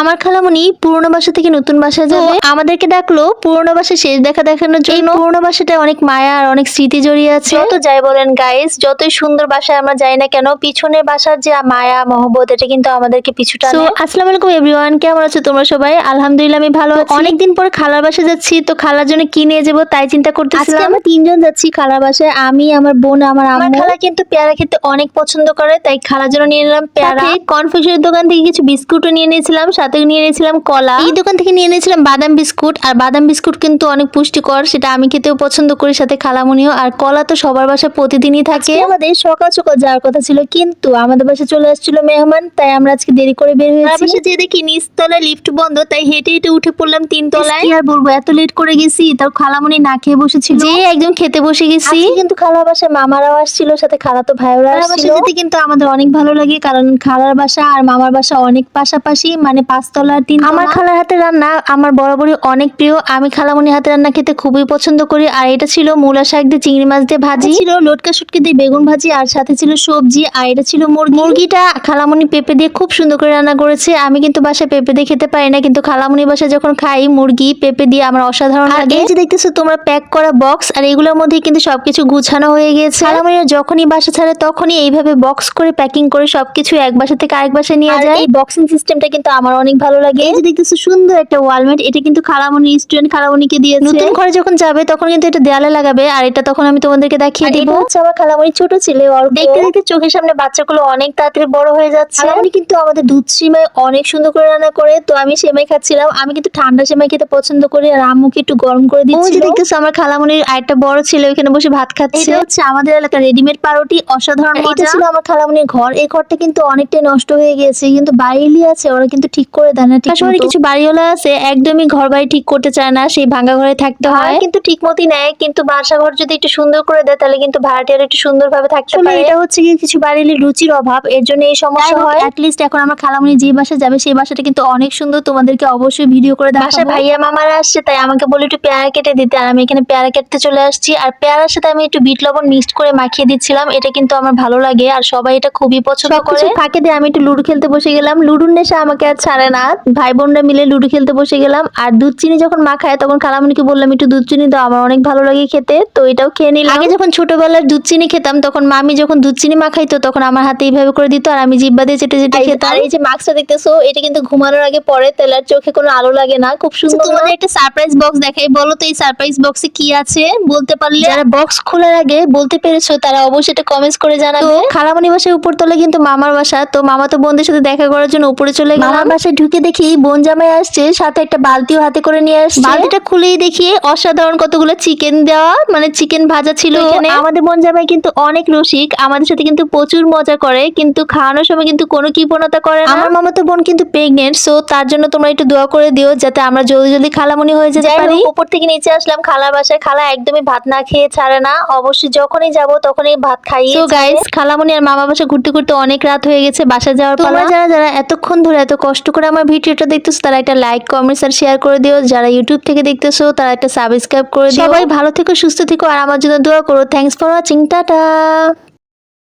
আমার খালামণি পুরোনো বাসা থেকে নতুন বাসা যাবে। আমাদেরকে ডাকলো পুরোনো বাসা শেষ দেখা দেখানোর জন্য। পুরোনো বাসাটায় অনেক মায়া আর অনেক স্মৃতি জড়িয়ে আছে। যত যাই বলেন গাইস যতই সুন্দর বাসায় আমরা যাই না কেন পিছনের বাসার যে মায়া মহব্বত এটা কিন্তু আমাদেরকে পিছুটা তো আসসালামু আলাইকুম এভরিওয়ান কেমন আছো তোমরা সবাই? আলহামদুলিল্লাহ আমি ভালো আছি। অনেকদিন পর খালার বাসা যাচ্ছি তো খালার জন্য কি নিয়ে যাব তাই চিন্তা করতেছিলাম। আমরা তিনজন যাচ্ছি খালার বাসায় আমি আমার বোন আমার আমার খালা কিন্তু পেয়ারা খেতে অনেক পছন্দ করে তাই খালার জন্য নিয়ে নিলাম পেয়ারা। কনফিউশনের দোকান থেকে কিছু বিস্কুটও নিয়ে নিয়েছিলাম সাথে নিয়ে নিয়েছিলাম কলা। এই দোকান থেকে নিয়ে নিয়েছিলাম বাদাম বিস্কুট। আর বাদাম বিস্কুট কিন্তু অনেক পুষ্টিকর সেটা আমি খেতেও পছন্দ করি সাথে খালামুনিও। আর কলা তো সবার বাসায় প্রতিদিনই থাকে। আমাদের সকাল সকাল যাওয়ার কথা ছিল কিন্তু আমাদের বাসায় চলে আসছিল মেহমান তাই আমরা আজকে দেরি করে বের হয়েছি। যে দেখি নিচতলায় লিফট বন্ধ তাই হেঁটে হেঁটে উঠে পড়লাম তিন তলায় আর বলব এত লেট করে গেছি তার খালামুনি না খেয়ে বসেছিল। যে একদম খেতে বসে গেছি। কিন্তু খালা বাসায় মামারাও আসছিল সাথে খালা তো ভাইওরা আসছিল। কিন্তু আমাদের অনেক ভালো লাগে কারণ খালার বাসা আর মামার বাসা অনেক পাশাপাশি মানে পাঁচতলার তিন আমার খালার হাতে রান্না আমার বরাবরই অনেক প্রিয়। আমি খালামুনির হাতে রান্না খেতে খুবই পছন্দ করি। আর এটা ছিল মূলা শাক দিয়ে চিংড়ি মাছ দিয়ে ভাজি। ছিল লটকা শুটকি দিয়ে বেগুন ভাজি। আর সাথে ছিল সবজি। আর এটা ছিল মুরগি। মুরগিটা খালামুনি পেঁপে দিয়ে খুব সুন্দর করে রান্না করেছে। আমি কিন্তু বাসায় পেঁপে দিয়ে খেতে পারি না। কিন্তু খালামুনি বাসায় যখন খাই মুরগি পেঁপে দিয়ে আমার অসাধারণ লাগে। এই যে দেখতেছো তোমরা প্যাক করা বক্স আর এগুলোর মধ্যে কিন্তু সবকিছু গুছানো হয়ে গেছে। খালামুনি যখনই বাসা ছাড়ে তখনই এইভাবে বক্স করে প্যাকিং করে সবকিছু এক বাসা থেকে আরেক বাসায় নিয়ে যায়। এই বক্সিং সিস্টেমটা কিন্তু আমার অনেক ভালো লাগে। এই যে দেখতেছো সুন্দর একটা ওয়ালমেট এটা কিন্তু খালামুনি স্টুডেন্ট খালামুনিকে দিয়েছে। নতুন ঘরে যখন যাবে তখন কিন্তু এটা দেয়ালে লাগাবে আর এটা তখন আমি তোমাদেরকে দেখিয়ে দিব। হচ্ছে আমার খালামুনি ছোট ছেলে অর্ক দেখতে দেখতে চোখের সামনে বাচ্চাগুলো অনেক তাড়াতাড়ি বড় হয়ে যাচ্ছে। খালামুনি কিন্তু আমাদের দুধ সেমাই অনেক সুন্দর করে রান্না করে তো আমি সেমাই খাচ্ছিলাম। আমি কিন্তু ঠান্ডা সেমাই খেতে পছন্দ করি আর আম্মুকে একটু গরম করে দিচ্ছি দেখতেছো আমার খালামুনির আরেকটা বড় ছেলে ওখানে বসে ভাত খাচ্ছে। এটা হচ্ছে আমাদের এলাকার রেডিমেড পাউরুটি অসাধারণ এটা ছিল আমার খালামুনির ঘর। এই ঘরটা কিন্তু অনেকটাই নষ্ট হয়ে গেছে কিন্তু বাড়িলি আছে ওরা কিন্তু ঠিক করে দেয় না ঠিক শহরে কিছু বাড়িওয়ালা আছে একদমই ঘর বাড়ি ঠিক করতে চায় না সেই ভাঙা ঘরে থাকতে হয়। কিন্তু ঠিক মতই নেয় কিন্তু বাসা ঘর যদি একটু সুন্দর করে দেয় তাহলে কিন্তু ভাড়াটিয়ার একটু সুন্দর ভাবে থাকতে পারে। এটা হচ্ছে কি কিছু বাড়ির রুচির অভাব এর জন্য এই সমস্যা হয়। লিস্ট এখন আমার খালামুনি যে বাসায় যাবে সেই বাসাটা কিন্তু অনেক সুন্দর তোমাদেরকে অবশ্যই ভিডিও করে দেখাবো। বাসায় ভাইয়া মামারা আসছে তাই আমাকে বলে একটু পেয়ারা কেটে দিতে। আর আমি এখানে পেয়ারা কেটে চলে আসছি। আর পেয়ারার সাথে আমি একটু বিট লবণ মিক্সড করে মাখিয়ে দিচ্ছিলাম এটা কিন্তু আমার ভালো লাগে। আর সবাই এটা খুবই পছন্দ করে। ফাঁকে দিয়ে আমি একটু লুডো খেলতে বসে গেলাম। লুডুর নেশা আমাকে আর ছাড়ে না ভাই বোনরা মিলে লুডো খেলতে বসে গেলাম। আর দুধ চিনি যখন মাখায় তখন খালামুনিকে বললাম একটু দুধ চিনি দাও আমার অনেক ভালো লাগে খেতে। তো এটাও খেয়ে নিলাম। আগে যখন ছোটবেলার দুধ চিনি খেতাম তখন মামি যখন দুধ চিনি মাখাইতো তখন আমার হাতে এইভাবে করে দিত আর আমি জিব্বা দিয়ে চেটে চেটে খেতাম। আর এই যে মাস্কটা দেখতেছো এটা কিন্তু ঘুমানোর আগে পরে তাহলে আর চোখে কোনো আলো লাগে না। খুব সুন্দর তোমাদের একটা সারপ্রাইজ বক্স দেখাই। বলো তো এই সারপ্রাইজ বক্সে কি আছে? বলতে পারলে? যারা বক্স খোলার আগে বলতে পেরেছ তারা অবশ্যই এটা কমেন্টস করে জানাবে। খালামণি বাসায় উপর তলে কিন্তু মামার বাসা তো মামা তো বোনদের সাথে দেখা করার জন্য উপরে চলে গেলাম। বাসায় ঢুকে দেখি বোন জামাই আসছে সাথে একটা বালতিও হাতে করে নিয়ে আসছে। বালতিটা খুলেই দেখি অসাধারণ কতগুলো চিকেন দেওয়া মানে চিকেন ভাজা ছিল এখানে। আমাদের বোন জামাই কিন্তু অনেক রসিক আমাদের সাথে কিন্তু প্রচুর মজা করে কিন্তু খাওয়ানোর সময় কিন্তু কোনো কৃপণতা করে না। আমার মামাতো বোন কিন্তু প্রেগনেন্ট সো তার জন্য তোমরা একটু দোয়া করে দিও যাতে আমরা জলদি জলদি খালামুনি হয়ে যেতে পারি। উপর থেকে নিচে আসলাম খালার বাসায় খালা একদমই ভাত না খেয়ে ছাড়ে না অবশ্যই যখনই যাব তখনই ভাত খাইয়ে তো গাইস খালামুনি আর মামা বাসা ঘুরতে ঘুরতে অনেক রাত হয়ে গেছে বাসা যাওয়ার পর যারা যারা এতক্ষণ ধরে এত কষ্ট করে আমার ভিডিওটা দেখতেছো তারা একটা লাইক কমেন্টস আর শেয়ার করে দিও। যারা ইউটিউব থেকে দেখতেছো তারা একটা সাবস্ক্রাইব করে দিও। সবাই ভালো থেকো সুস্থ থেকো আর আমার জন্য দোয়া করো। Thanks for watching tata.